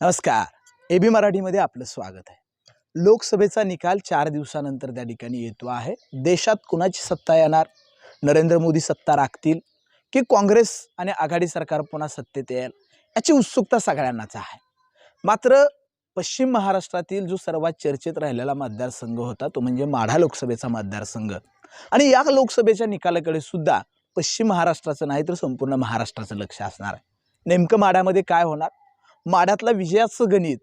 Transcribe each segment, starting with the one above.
नमस्कार. A B मराठीमध्ये आपलं स्वागत आहे. लोकसभेचा निकाल चार दिवसानंतर त्या ठिकाणी येतो आहे. देशात कुणाची सत्ता येणार? नरेंद्र मोदी सत्ता राखतील? की काँग्रेस आणि आघाडी सरकार पुन्हा सत्तेत येईल? याची उत्सुकता सगळ्यांनाच आहे. मात्र पश्चिम महाराष्ट्रातील जो सर्वात चर्चेत राहिलेला मतदारसंघ होता तो म्हणजे माढा लोकसभेचा मतदारसंघ. आणि या लोकसभेच्या निकालाकडे सुद्धा पश्चिम महाराष्ट्राचं नाही तर संपूर्ण महाराष्ट्राचं लक्ष असणार आहे. नेमकं माढ्यामध्ये काय होणार? माढ्यातला विजयाचं गणित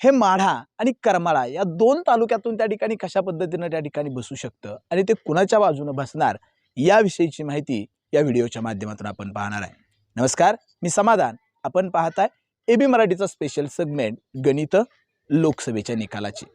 हे माढा आणि करमाळा या दोन तालुक्यातून त्या ठिकाणी कशा पद्धतीनं त्या ठिकाणी बसू शकतं आणि ते कुणाच्या बाजूनं बसणार याविषयीची माहिती या व्हिडिओच्या माध्यमातून आपण पाहणार आहे. नमस्कार मी समाधान. आपण पाहताय ए बी मराठीचा स्पेशल सेगमेंट गणित लोकसभेच्या निकालाची.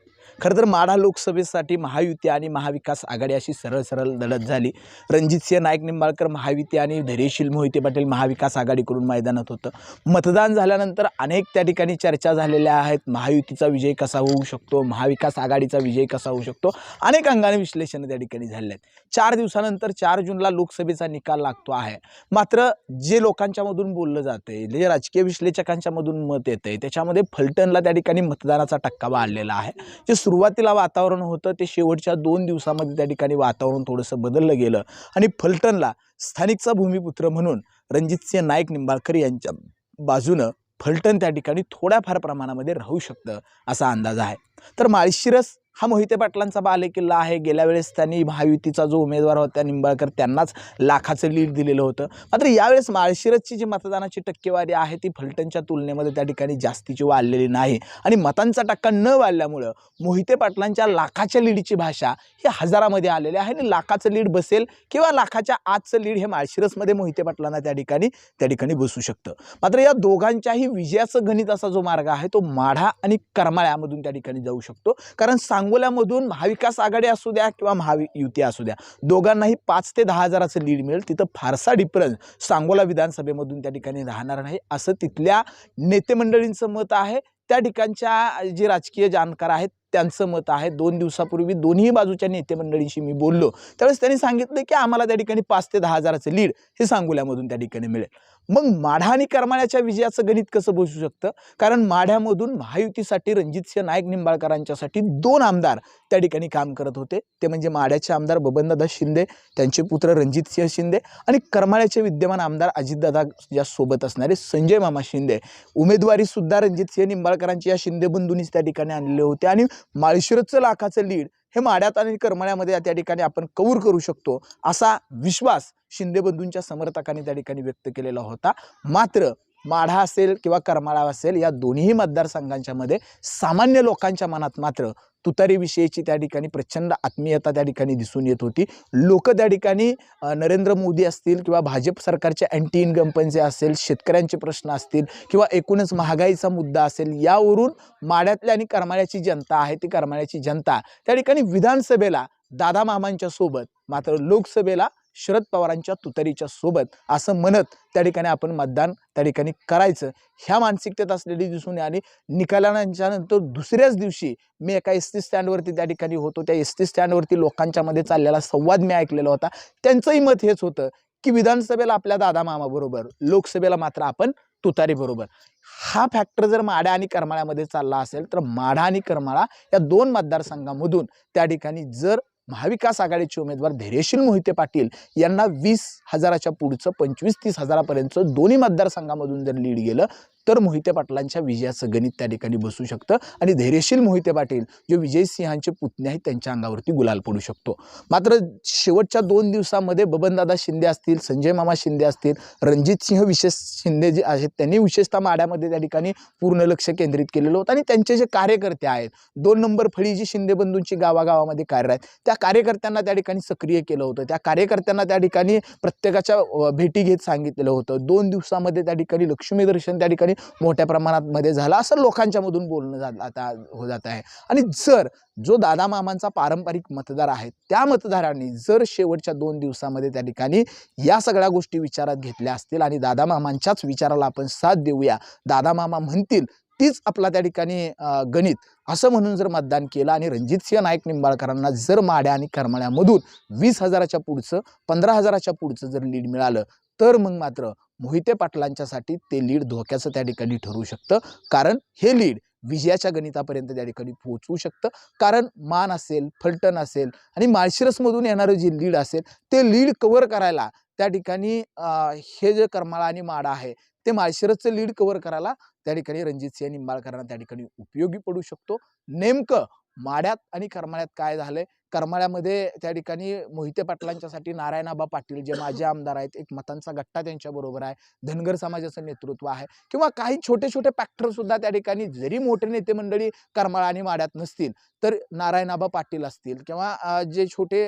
खरं तर माढा लोकसभेसाठी महायुती आणि महाविकास आघाडी अशी सरळ सरळ लढत झाली. रणजितसिंह नाईक निंबाळकर महायुती आणि धैर्यशील मोहिते पाटील महाविकास आघाडीकडून मैदानात होतं. मतदान झाल्यानंतर अनेक त्या ठिकाणी चर्चा झालेल्या आहेत. महायुतीचा विजय कसा होऊ शकतो? महाविकास आघाडीचा विजय कसा होऊ शकतो? अनेक अंगाने विश्लेषण त्या ठिकाणी झाले आहेत. चार दिवसानंतर चार जूनला लोकसभेचा निकाल लागतो आहे. मात्र जे लोकांच्यामधून बोललं जातं जे राजकीय विश्लेषकांच्यामधून मत येतं त्याच्यामध्ये फलटणला त्या ठिकाणी मतदानाचा टक्का वाढलेला आहे. जे सुरुवातीला वातावरण होतं ते शेवटच्या दोन दिवसामध्ये त्या ठिकाणी वातावरण थोडंसं बदललं गेलं. आणि फलटणला स्थानिकचा भूमिपुत्र म्हणून रणजितसिंह नाईक निंबाळकर यांच्या बाजूनं फलटण त्या ठिकाणी थोड्याफार प्रमाणामध्ये राहू शकतं असा अंदाज आहे. तर माळशिरस हा मोहिते पाटलांचा बालेकिल्ला आहे. गेल्या वेळेस त्यांनी महायुतीचा जो उमेदवार होता निंबाळकर त्यांनाच लाखाचं लीड दिलेलं होतं. मात्र यावेळेस माळशिरसची जी मतदानाची टक्केवारी आहे ती फलटणच्या तुलनेमध्ये त्या ठिकाणी जास्तीची वाढलेली नाही. आणि मतांचा टक्का न वाढल्यामुळं मोहिते पाटलांच्या लाखाच्या लीडची भाषा ही हजारामध्ये आलेली आहे. आणि लाखाचं लीड बसेल किंवा लाखाच्या आजचं लीड हे माळशिरसमध्ये मोहिते पाटलांना त्या ठिकाणी त्या ठिकाणी बसू शकतं. मात्र या दोघांच्याही विजयाचं गणित असा जो मार्ग आहे तो माढा आणि करमाळ्यामधून त्या ठिकाणी जाऊ शकतो. कारण सांग सांगोल्यामधून महाविकास आघाडी असू द्या किंवा महायुती असू द्या दोघांनाही पाच ते दहा हजाराचं लीड मिळेल. तिथं फारसा डिफरन्स सांगोला विधानसभेमधून त्या ठिकाणी राहणार नाही. असं तिथल्या नेतेमंडळींचं मत आहे. त्या ठिकाणच्या जे राजकीय जाणकार आहेत त्यांचं मत आहे. दोन दिवसापूर्वी दोन्ही बाजूच्या नेते मंडळींशी मी बोललो. त्यावेळेस त्यांनी सांगितलं की आम्हाला त्या ठिकाणी पाच ते दहा हजाराचं लीड हे सांगोल्यामधून त्या ठिकाणी मिळेल. मग माढा आणि करमाळ्याच्या विजयाचं गणित कसं बसू शकतं? कारण माढ्यामधून महायुतीसाठी रणजितसिंह नाईक निंबाळकरांच्यासाठी दोन आमदार त्या ठिकाणी काम करत होते. ते म्हणजे माढ्याचे आमदार बबनदादा शिंदे त्यांचे पुत्र रणजितसिंह शिंदे आणि करमाळ्याचे विद्यमान आमदार अजितदादा या सोबत असणारे संजय मामा शिंदे. उमेदवारीसुद्धा रणजितसिंह निंबाळकरांची या शिंदे बंधूंनीच त्या ठिकाणी आणलेले होते आणि माळशिरसचं लाखाचं लीड हे माड्यात आणि करमाळ्यामध्ये त्या ठिकाणी आपण कौर करू शकतो असा विश्वास शिंदे बंधूंच्या समर्थकांनी त्या ठिकाणी व्यक्त केलेला होता. मात्र माढा असेल किंवा करमाळा असेल या दोन्ही मतदारसंघांच्या मध्ये सामान्य लोकांच्या मनात मात्र तुतारीविषयीची त्या ठिकाणी प्रचंड आत्मीयता त्या ठिकाणी दिसून येत होती. लोक त्या ठिकाणी नरेंद्र मोदी असतील किंवा भाजप सरकारचे अँटी इन्कम्पन्सी असेल शेतकऱ्यांचे प्रश्न असतील किंवा एकूणच महागाईचा मुद्दा असेल यावरून माड्यातल्या आणि करमाळ्याची जनता आहे ती करमाळ्याची जनता त्या ठिकाणी विधानसभेला दादा मामांच्या सोबत मात्र लोकसभेला शरद पवारांच्या तुतारीच्या सोबत असं म्हणत त्या ठिकाणी आपण मतदान त्या ठिकाणी करायचं. ह्या मानसिकतेत असलेली दिसून आली निकालांच्या नंतर दुसऱ्याच दिवशी मी एका एस टी स्टँडवरती त्या ठिकाणी होतो. त्या एस टी स्टँडवरती लोकांच्यामध्ये चाललेला संवाद मी ऐकलेला होता. त्यांचंही मत हेच होतं की विधानसभेला आपल्या दादा मामाबरोबर लोकसभेला मात्र आपण तुतारी बरोबर. हा फॅक्टर जर माढा आणि करमाळ्यामध्ये चालला असेल तर माढा आणि करमाळा या दोन मतदारसंघामधून त्या ठिकाणी जर महाविकास आघाडीचे उमेदवार धैर्यशील मोहिते पाटील यांना वीस हजाराच्या पुढचं पंचवीस तीस हजारापर्यंतचं दोन्ही मतदारसंघामधून जर लीड गेलं तर मोहिते पाटलांच्या विजयाचं गणित त्या ठिकाणी बसू शकतं आणि धैर्यशील मोहिते पाटील जे विजयसिंहांचे पुतणे आहेत त्यांच्या अंगावरती गुलाल पडू शकतो. मात्र शेवटच्या दोन दिवसामध्ये बबनदादा शिंदे असतील संजय मामा शिंदे असतील रणजित सिंह विशेष शिंदे जे आहेत त्यांनी विशेषतः माड्यामध्ये त्या ठिकाणी पूर्ण लक्ष केंद्रित केलेलं होतं. आणि त्यांचे जे कार्यकर्ते आहेत दोन नंबर फळी जी शिंदे बंधूंची गावागावामध्ये कार्यरत आहेत त्या कार्यकर्त्यांना त्या ठिकाणी सक्रिय केलं होतं. त्या कार्यकर्त्यांना त्या ठिकाणी प्रत्येकाच्या भेटी घेत सांगितलेलं होतं. दोन दिवसामध्ये त्या ठिकाणी लक्ष्मी दर्शन त्या ठिकाणी मोठ्या प्रमाणात मध्ये झाला असं लोकांच्या मधून बोलणं जात आता हो जात आहे. आणि जर जो दादा मामांचा पारंपरिक मतदार आहे त्या मतदारांनी जर शेवटच्या दोन दिवसामध्ये त्या ठिकाणी या सगळ्या गोष्टी विचारात घेतल्या असतील आणि दादा मामांच्याच विचाराला आपण साथ देऊया दादा मामा म्हणतील तीच आपला त्या ठिकाणी गणित असं म्हणून जर मतदान केलं आणि रणजितसिंह नाईक निंबाळकरांना जर माड्या आणि करमाळ्यामधून वीस हजाराच्या पुढचं पंधरा हजाराच्या पुढचं जर लीड मिळालं तर मग मात्र मोहिते पाटलांच्यासाठी ते लीड धोक्याचं त्या ठिकाणी ठरू शकतं. कारण हे लीड विजयाच्या गणितापर्यंत त्या ठिकाणी पोहोचवू शकतं. कारण मान असेल फलटण असेल आणि माळशिरसमधून येणारं जे लीड असेल ते लीड कव्हर करायला त्या ठिकाणी हे जे करमाळा आणि माडा आहे ते माळशिरसचं लीड कव्हर करायला त्या ठिकाणी रणजित सिंह निंबाळकरांना त्या ठिकाणी उपयोगी पडू शकतो. नेमकं माड्यात आणि करमाळ्यात काय झालंय करमाळ्यामध्ये त्या ठिकाणी मोहिते पाटलांच्यासाठी नारायणाबा पाटील जे माजी आमदार आहेत एक मतांचा गट्टा त्यांच्याबरोबर आहे धनगर समाजाचं नेतृत्व आहे किंवा काही छोटे छोटे फॅक्टर सुद्धा त्या ठिकाणी जरी मोठे नेते मंडळी करमाळा आणि माड्यात नसतील तर नारायणाबा पाटील असतील किंवा जे छोटे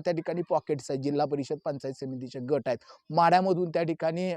त्या ठिकाणी पॉकेट्स आहेत जिल्हा परिषद पंचायत समितीचे गट आहेत माड्यामधून त्या ठिकाणी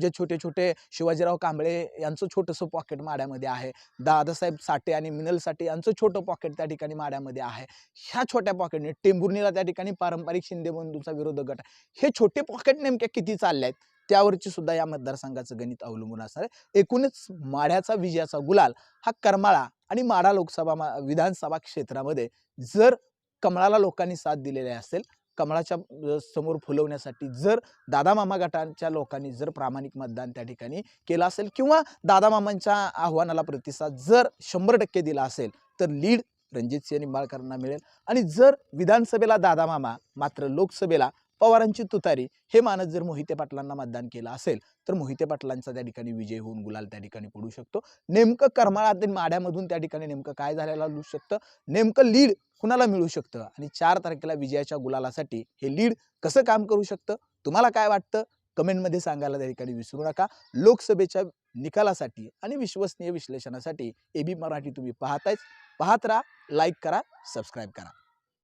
जे छोटे छोटे शिवाजीराव कांबळे यांचं छोटंसं पॉकेट माड्यामध्ये आहे. दादासाहेब साठे आणि मिनल साठे यांचं छोटं पॉकेट त्या ठिकाणी माड्यामध्ये आहे. ह्या छोट्या पॉकेटने टेंभुर्णीला त्या ठिकाणी पारंपरिक शिंदे बंधूंचा विरोधक गट आहे. हे छोटे पॉकेट नेमक्या किती चालले आहेत? त्यावरची सुद्धा या मतदारसंघाचं गणित अवलंबून असणार आहे. एकूणच माढ्याचा विजयाचा गुलाल हा करमाळा आणि माढा लोकसभा मा- विधानसभा क्षेत्रामध्ये जर कमळाला लोकांनी साथ दिलेली असेल कमळाच्या समोर फुलवण्यासाठी जर दादा मामा गटांच्या लोकांनी जर प्रामाणिक मतदान त्या ठिकाणी केलं असेल किंवा दादा मामांच्या आव्हानाला प्रतिसाद जर शंभर टक्के दिला असेल तर लीड रणजित सिंह निंबाळकरांना मिळेल. आणि जर विधानसभेला दादा मामा मात्र लोकसभेला पवारांची तुतारी. हे मानत जर मोहिते पाटलांना मतदान केलं असेल तर मोहिते पाटलांचा त्या ठिकाणी विजय होऊन गुलाल त्या ठिकाणी पडू शकतो. नेमकं कर्माळातील माड्यामधून त्या ठिकाणी नेमकं काय झालेलं असू शकतं? नेमकं लीड कुणाला मिळू शकतं? आणि चार तारखेला विजयाच्या गुलालासाठी हे लीड कसं काम करू शकतं? तुम्हाला काय वाटतं? कमेंटमध्ये सांगायला त्या ठिकाणी विसरू नका. लोकसभेच्या निकालासाठी आणि विश्वसनीय विश्लेषणासाठी ए बी मराठी तुम्ही पाहतायच पाहत राहा लाईक करा सबस्क्राईब करा.